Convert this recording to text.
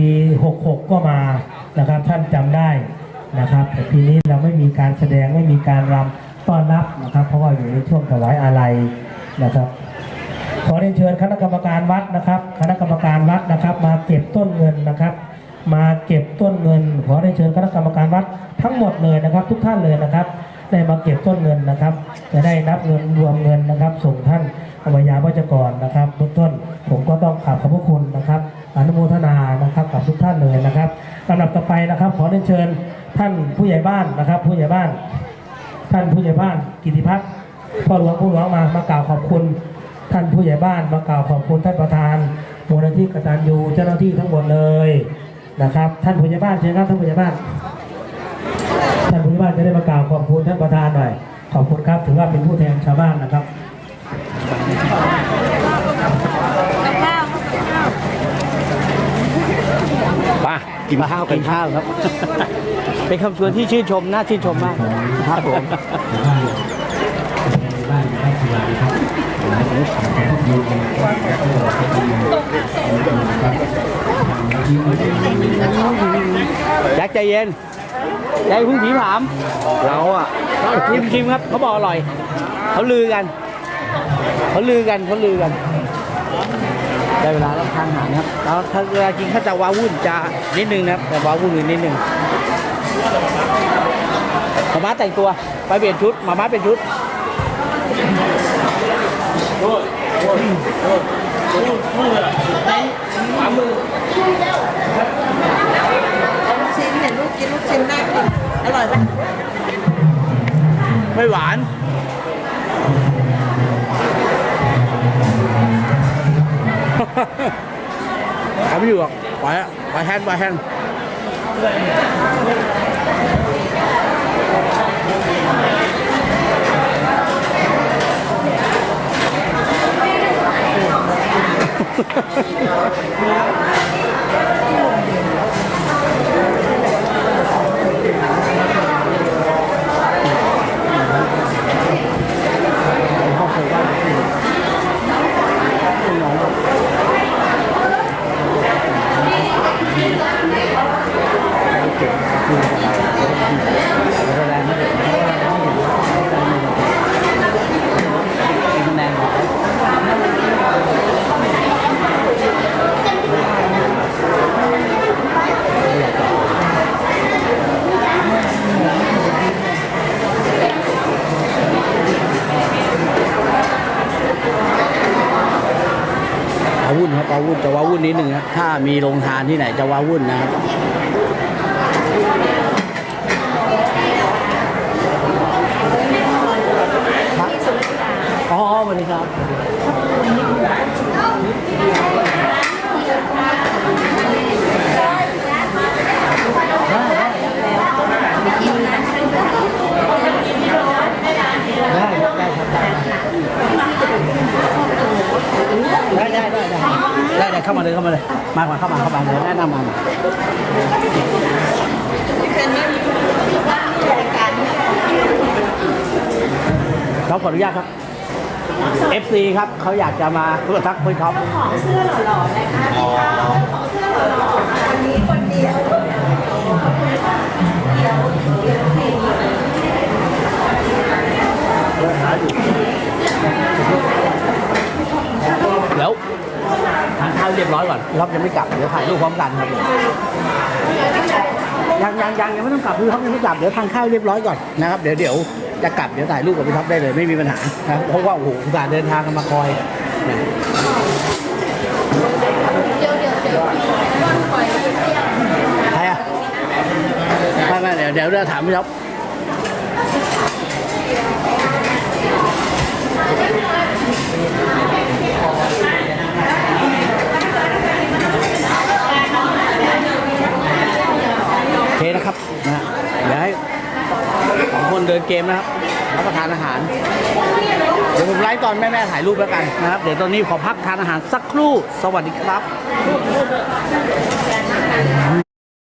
ปี66 ก็มานะครับท่านจำได้นะครับแต่ปีนี้เราไม่มีการแสดงไม่มีการรำต้อนรับนะครับ เพราะว่าอยู่ในช่วงถวายอาลัยนะครับ ขอเรียนเชิญคณะกรรมการวัดนะครับ คณะกรรมการวัดนะครับ มาเก็บต้นเงินนะครับ มาเก็บต้นเงิน ขอเรียนเชิญคณะกรรมการวัดทั้งหมดเลยนะครับ ทุกท่านเลยนะครับ ได้มาเก็บต้นเงินนะครับ จะได้นับเงินรวมเงินนะครับ ส่งท่านอวัยาวัจกรนะครับเบื้องต้นผมก็ต้องขอบขอบพระคุณนะครับ เรียนเชิญ ท่านผู้ใหญ่บ้านนะครับ ผู้ใหญ่บ้าน ท่านผู้ใหญ่บ้าน กิติพัฒน์พ่อหลวงผู้หลวงมามากล่าวขอบคุณ ท่านผู้ใหญ่บ้านมากล่าวขอบคุณท่านประธานมูลนิธิกตัญญูเจ้าหน้าที่ทั้งหมดเลยนะครับ ท่านผู้ใหญ่บ้านเชิญครับท่านผู้ใหญ่บ้านท่านผู้ใหญ่บ้านจะได้มากล่าวขอบคุณท่านประธานหน่อย ขอบคุณครับถือว่าเป็นผู้แทนชาวบ้านนะครับ ป่ะ กินข้าวกันข้าวครับ เป็นคำชวนที่ชื่นชมน่าชื่นชมมากครับผมบ้านบ้านสวายครับหลายคนขอบคุณทุกคนครับแจ็คใจเย็นใจพึ่งผีผาม เราอะชิมชิมครับเขาบอกอร่อย เขาลือกัน เขาลือกันเขาลือกัน ได้เวลารับทานอาหารครับแล้วถ้าเวลากินเขาจะว้าวุ่นจะนิดนึงนะครับแต่ว้าวุ่นอยู่นิดนึงมาม่าแต่งตัวไปเปลี่ยนชุดมาม่าเปลี่ยนชุดชิ้นเห็นลูกกินลูกชิ้นน่ากินอร่อยไหมไม่หวาน ทำไม่อยู่หรอกไปอะไปแฮนด์ไปแฮนด์คะแนนของเขาว้าวุ่นครับวาวุ่นจะวาวุ่นนิดหนึ่งครับถ้ามีโรงทานที่ไหนจะวาวุ่นนะครับ อ๋อสวัสดีครับได้ได้ครับได้ได้ได้ได้ได้ได้ เข้ามาเลยเข้ามาเลยมาก่อนเข้ามาเข้ามาเลยแนะนำมาเป็นนี่รายการท็อปขออนุญาตครับ FC ครับเขาอยากจะมาเพื่อทักคุยท็อปของเสื้อหล่อๆนะคะของเสื้อหล่อๆวันนี้คนเดียวเดี๋ยวเดี๋ยวสี่เดี๋ยว ทานข้าวเรียบร้อยก่อนท็อปยังไม่กลับเดี๋ยวถ่ายรูปพร้อมกันครับยังยังยังยังไม่ต้องกลับพี่ท็อปยังไม่กลับเดี๋ยวทานข้าวเรียบร้อยก่อนนะครับเดี๋ยวเดี๋ยวจะกลับเดี๋ยวถ่ายรูปกับพี่ท็อปได้เลยไม่มีปัญหานะเพราะว่าโอ้โหอุตส่าห์เดินทางกันมาคอยนะใครอะไม่ไม่เดี๋ยวเดี๋ยวเราถามพี่ท็อป โอเคนะครับนะฮะเดี๋ยวให้สองคนเดิ นเกมนะครับรับประทานอาหาร เดี๋ยวผมไลฟ์ตอนแม่ๆถ่ายรูปแล้วกันนะครับ เดี๋ยวตอนนี้ขอพักทานอาหารสักครู่ สวัสดีครับ